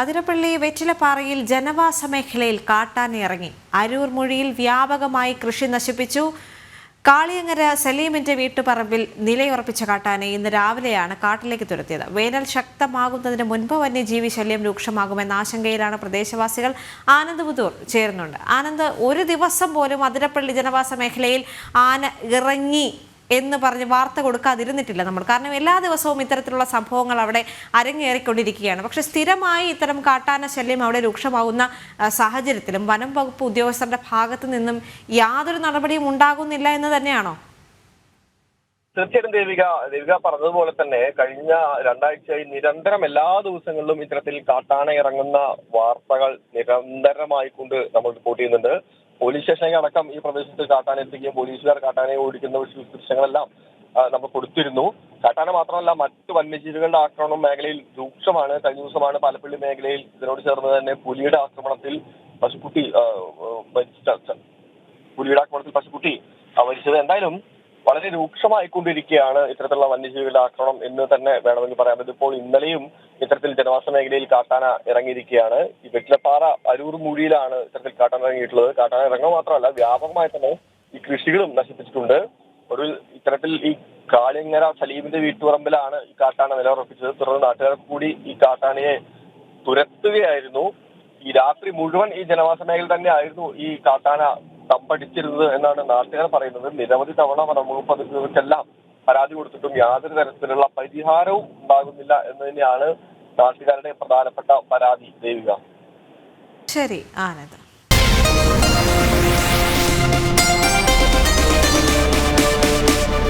അതിരപ്പള്ളി വെറ്റിലപ്പാറയിൽ ജനവാസ മേഖലയിൽ കാട്ടാനിറങ്ങി അരൂർ മൊഴിയിൽ വ്യാപകമായി കൃഷി നശിപ്പിച്ചു. കാളിയങ്ങര സലീമിന്റെ വീട്ടുപറമ്പിൽ നിലയുറപ്പിച്ച കാട്ടാനെ ഇന്ന് രാവിലെയാണ് കാട്ടിലേക്ക് തുരത്തിയത്. വേനൽ ശക്തമാകുന്നതിന് മുൻപ് വന്യജീവി ശല്യം രൂക്ഷമാകുമെന്ന ആശങ്കയിലാണ് പ്രദേശവാസികൾ ആനന്ദ് പുതൂർ ചേരുന്നുണ്ട്. ആനന്ദ് ഒരു ദിവസം പോലും അതിരപ്പള്ളി ജനവാസ മേഖലയിൽ ആന ഇറങ്ങി എന്ന് പറഞ്ഞ് വാർത്ത കൊടുക്കാതിരുന്നിട്ടില്ല നമ്മൾ. കാരണം എല്ലാ ദിവസവും ഇത്തരത്തിലുള്ള സംഭവങ്ങൾ അവിടെ അരങ്ങേറിക്കൊണ്ടിരിക്കുകയാണ്. പക്ഷെ സ്ഥിരമായി ഇത്തരം കാട്ടാന ശല്യം അവിടെ രൂക്ഷമാകുന്ന സാഹചര്യത്തിലും വനം വകുപ്പ് ഉദ്യോഗസ്ഥരുടെ ഭാഗത്തു നിന്നും യാതൊരു നടപടിയും ഉണ്ടാകുന്നില്ല എന്ന് തന്നെയാണോ? തീർച്ചയായിട്ടും ദേവിക ദേവിക പറഞ്ഞതുപോലെ തന്നെ കഴിഞ്ഞ രണ്ടാഴ്ചയായി നിരന്തരം എല്ലാ ദിവസങ്ങളിലും ഇത്തരത്തിൽ കാട്ടാന ഇറങ്ങുന്ന വാർത്തകൾ നിരന്തരമായി കൊണ്ട് നമ്മൾ റിപ്പോർട്ട് ചെയ്യുന്നുണ്ട്. പോലീസ് സ്റ്റേഷനിൽ അടക്കം ഈ പ്രദേശത്ത് കാട്ടാന എത്തിക്കുകയും പോലീസുകാർ കാട്ടാനെ ഓടിക്കുന്ന ദൃശ്യ- ദൃശ്യങ്ങളെല്ലാം നമ്മൾ കൊടുത്തിരുന്നു. കാട്ടാന മാത്രമല്ല മറ്റ് വന്യജീവികളുടെ ആക്രമണം മേഖലയിൽ രൂക്ഷമാണ്. കഴിഞ്ഞ ദിവസമാണ് പാലപ്പള്ളി മേഖലയിൽ ഇതിനോട് ചേർന്ന് തന്നെ പുലിയുടെ ആക്രമണത്തിൽ പശുക്കുട്ടി പുലിയുടെ ആക്രമണത്തിൽ പശുക്കുട്ടി മരിച്ചത്. എന്തായാലും വളരെ രൂക്ഷമായിക്കൊണ്ടിരിക്കുകയാണ് ഇത്തരത്തിലുള്ള വന്യജീവികളുടെ ആക്രമണം എന്ന് തന്നെ വേണമെങ്കിൽ പറയാം. ഇതിപ്പോൾ ഇന്നലെയും ഇത്തരത്തിൽ ജനവാസ മേഖലയിൽ കാട്ടാന ഇറങ്ങിയിരിക്കുകയാണ്. ഈ വെറ്റിലപ്പാറ അരൂർ മൂഴിയിലാണ് ഇത്തരത്തിൽ കാട്ടാന ഇറങ്ങിയിട്ടുള്ളത്. കാട്ടാന ഇറങ്ങുക മാത്രമല്ല വ്യാപകമായി തന്നെ ഈ കൃഷികളും നശിപ്പിച്ചിട്ടുണ്ട്. ഒരു ഇത്തരത്തിൽ ഈ കാളിങ്ങര സലീമിന്റെ വീട്ടുപറമ്പിലാണ് ഈ കാട്ടാന നിലയുറപ്പിച്ചത്. തുടർന്ന് നാട്ടുകാർ കൂടി ഈ കാട്ടാനയെ തുരത്തുകയായിരുന്നു. ഈ രാത്രി മുഴുവൻ ഈ ജനവാസ മേഖല തന്നെ ആയിരുന്നു ഈ കാട്ടാന തപ്പടിച്ചിരുന്നത് എന്നാണ് നാട്ടുകാർ പറയുന്നത്. നിരവധി തവണ വനംവകുപ്പ് അധികൃതർക്കെല്ലാം പരാതി കൊടുത്തിട്ടും യാതൊരു തരത്തിലുള്ള പരിഹാരവും ഉണ്ടാകുന്നില്ല എന്ന് തന്നെയാണ് നാട്ടുകാരുടെ പ്രധാനപ്പെട്ട പരാതി. ദേവിക. ശരി ആനന്ദ.